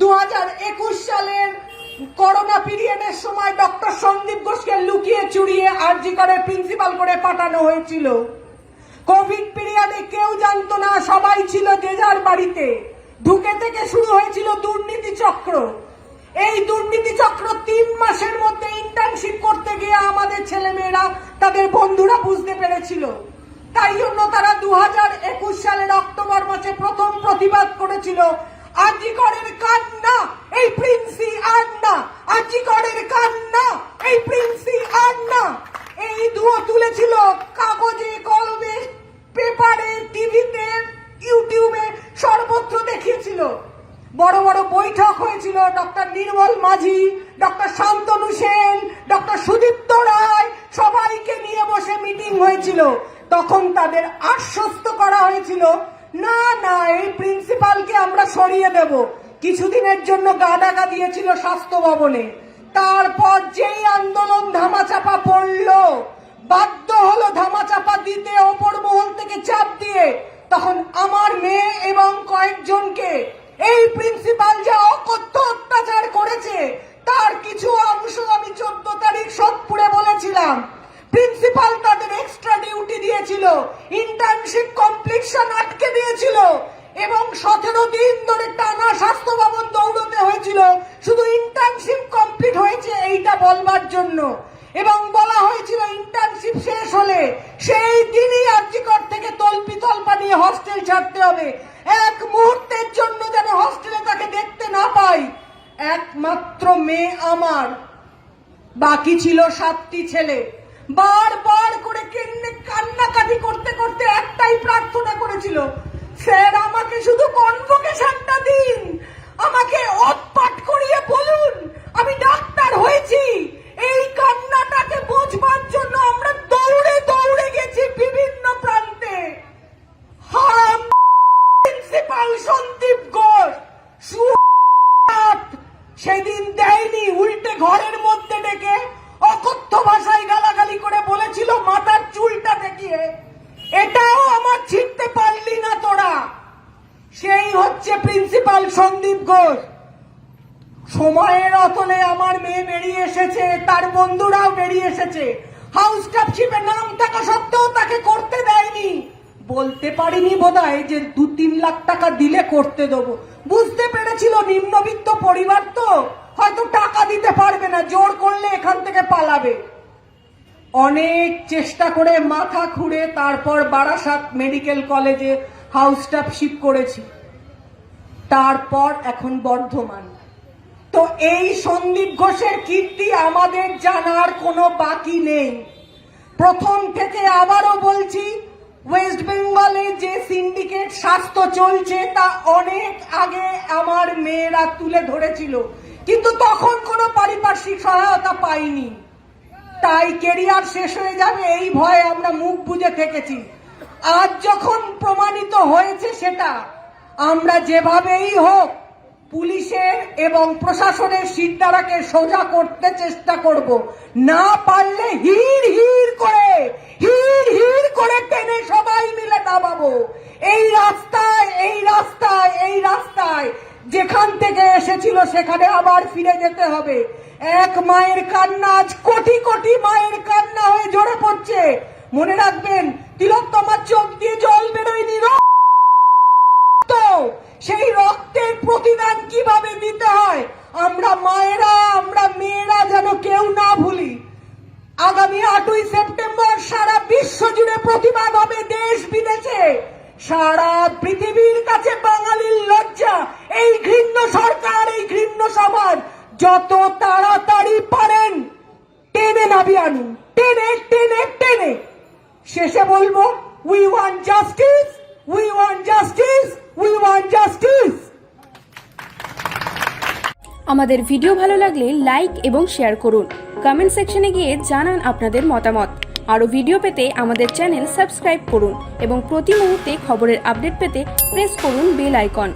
দু সালের করোনা পিরিয়ডের সময় ডক্টর সন্দীপ ঘোষকে লুকিয়ে চুরিয়ে আরজি করে প্রিন্সিপাল করে পাঠানো হয়েছিল। কোভিড পিরিয়ডে কেউ জানতো না, সবাই ছিল যে যার বাড়িতে। ঢুকে থেকে শুরু হয়েছিল দুর্নীতি চক্র। এই দুর্নীতি চক্র তিন মাসের মধ্যে ইন্টার্নশিপ করতে গিয়ে আমাদের ছেলেমেয়েরা, তাদের বন্ধুরা বুঝতে পেরেছিল। তাই জন্য তারা দু হাজার একুশ সালের অক্টোবর মাসে প্রথম প্রতিবাদ করেছিল আজিকরের কান্না, এই প্রিন্সি আর না আজিকরের কান্না, এই প্রিন্সি আর না এই ধুয়ো তুলেছিল কাগজে, কলমে, পেপারে, টিভিতে, ইউটিউবে সর্বত্র দেখিয়েছিল। বড় বড় বৈঠক হয়েছিল, doctor Nirmal Majhi, doctor Shantanu Sen, doctor Sudipta Roy, সবাইকে নিয়ে বসে মিটিং হয়েছিল। তখন তাদের আশ্বস্ত করা হয়েছিল না না, এই প্রিন্সিপালকে আমরা সরিয়ে দেব। কিছুদিনের জন্য গা ডাকা দিয়েছিল স্বাস্থ্য ভবনে। তারপর যেই আন্দোলন ধামাচাপা পড়ল, বাধ্য হলো ধামাচাপা দিতে ওপর মহল থেকে চাপ দিয়ে, তখন আমার মেয়ে এবং কয়েকজনকে এই প্রিন্সিপাল যা অকথ্য অত্যাচার করেছে, তার কিছু অংশ আমি চোদ্দ তারিখ সোদপুরে বলেছিলাম। প্রিন্সিপাল তাদের ডিউটি দিয়েছিল। ইন্টার্নশিপ কমপ্লিশন আটকে দিয়েছিল। এবং সতেরো দিন ধরে টানা স্বাস্থ্য ভবন দৌড়তে হয়েছিল। শুধু ইন্টার্নশিপ কমপ্লিট হয়েছে এইটা বলবার জন্য। এবং বলা হয়েছিল ইন্টার্নশিপ শেষ হলে সেই দিনই আর্যিকর থেকে তল্পি তল্পা নিয়ে হস্টেল ছাড়তে হবে। এক মুহূর্তের জন্য যেন হস্টেলে তাকে দেখতে না পাই। একমাত্র মেয়ে আমার। বাকি ছিল সাতটি ছেলে। বারবার করে কেন্নে কান্নাকাটি করতে করতে একটাই প্রার্থনা করেছিল, স্যার, আমাকে শুধু কনভোকেশনটা দিন। আমাকে অটপাট করিয়ে বলুন, আমি ডাক্তার হয়েছি। এই কান্নাটাকে বোঝবার জন্য আমরা দৌড়ে দৌড়ে গেছি বিভিন্ন প্রান্তে। প্রিন্সিপাল সন্দীপ ঘোষ সেদিন দেয়নি, উল্টে ঘরের মধ্যে ডেকে অকথ্য ভাষায় গালাগালি করে বলেছিল, মাথার চুলটা দেখিয়ে, এটাও আমার ছিটতে পারলি না তোরা। সেই হচ্ছে প্রিন্সিপাল সন্দীপ ঘোষ। সময়ের অতলে আমার মেয়ে বেরিয়ে এসেছে, তার বন্ধুরাও বেরিয়ে এসেছে। হাউস ক্লাবশিপে নাম থাকা সত্ত্বেও তাকে করতে দেয়নি। বলতে পারিনি বোধহয় যে দু তিন লাখ টাকা দিলে করতে দেবো। বুঝতে পেরেছিল নিম্নবিত্ত পরিবার তো। হয়তো টাকা দিতে পারবে না, জোর করলে এখান থেকে পালাবে। অনেক চেষ্টা করে মাথা খুঁড়ে তারপর বারাসাত মেডিকেল কলেজে হাউস স্টাফশিপ করেছি। তারপর এখন বর্ধমান। তো এই সন্দীপ ঘোষের কীর্তি আমাদের জানার কোনো বাকি নেই। প্রথম থেকে আবারও বলছি সিন্ডিকেট স্বাস্থ্য চলছে তা অনেক আগে আমার মেয়েরা তুলে ধরেছিল। কিন্তু তখন কোনো পারিপার্শ্বিক সহায়তা পাইনি। তাই কেরিয়ার শেষ হয়ে যাবে এই ভয়ে আমরা মুখ বুজে থেকেছি। আজ যখন প্রমাণিত হয়েছে সেটা, আমরা যেভাবেই হোক পুলিশের এবং প্রশাসনের সিদ্ধারাকে সোজা করতে চেষ্টা করব। না পারলে হির হির করে হির হির করে টেনে সবাই মিলে দাবাবো এই রাস্তায় এই রাস্তায় এই রাস্তায় যেখান এসেছিল, সেখানে আবার ফিরে যেতে হবে। এক মায়ের কান্না, আজ কোটি কোটি মায়ের কান্না হয়ে জড়ে পড়ছে। মনে রাখবেন তিলক তোমার চোখ দিয়ে জল বেরোয়নি সেই রক্তের প্রতিদান কীভাবে দিতে হয়? আমরা মায়েরা, আমরা মেয়েরা যেন কেউ না ভুলি। আগামী আটই সেপ্টেম্বর সারা বিশ্ব জুড়ে প্রতিবাদ হবে দেশ বিদেশে সারা পৃথিবীর কাছে বাঙালির লজ্জা এই ঘৃণ্য সরকার এই ঘৃণ্য সমাজ যত তাড়াতাড়ি পারেন টেনে নাবি আনুন টেনে টেনে টেনে। শেষে বলব we want justice we want justice we want justice আমাদের ভিডিও ভালো লাগলে লাইক এবং শেয়ার করুন। কমেন্ট সেকশনে গিয়ে জানান আপনাদের মতামত। আরও ভিডিও পেতে আমাদের চ্যানেল সাবস্ক্রাইব করুন এবং প্রতি মুহূর্তে খবরের আপডেট পেতে প্রেস করুন বেল আইকন।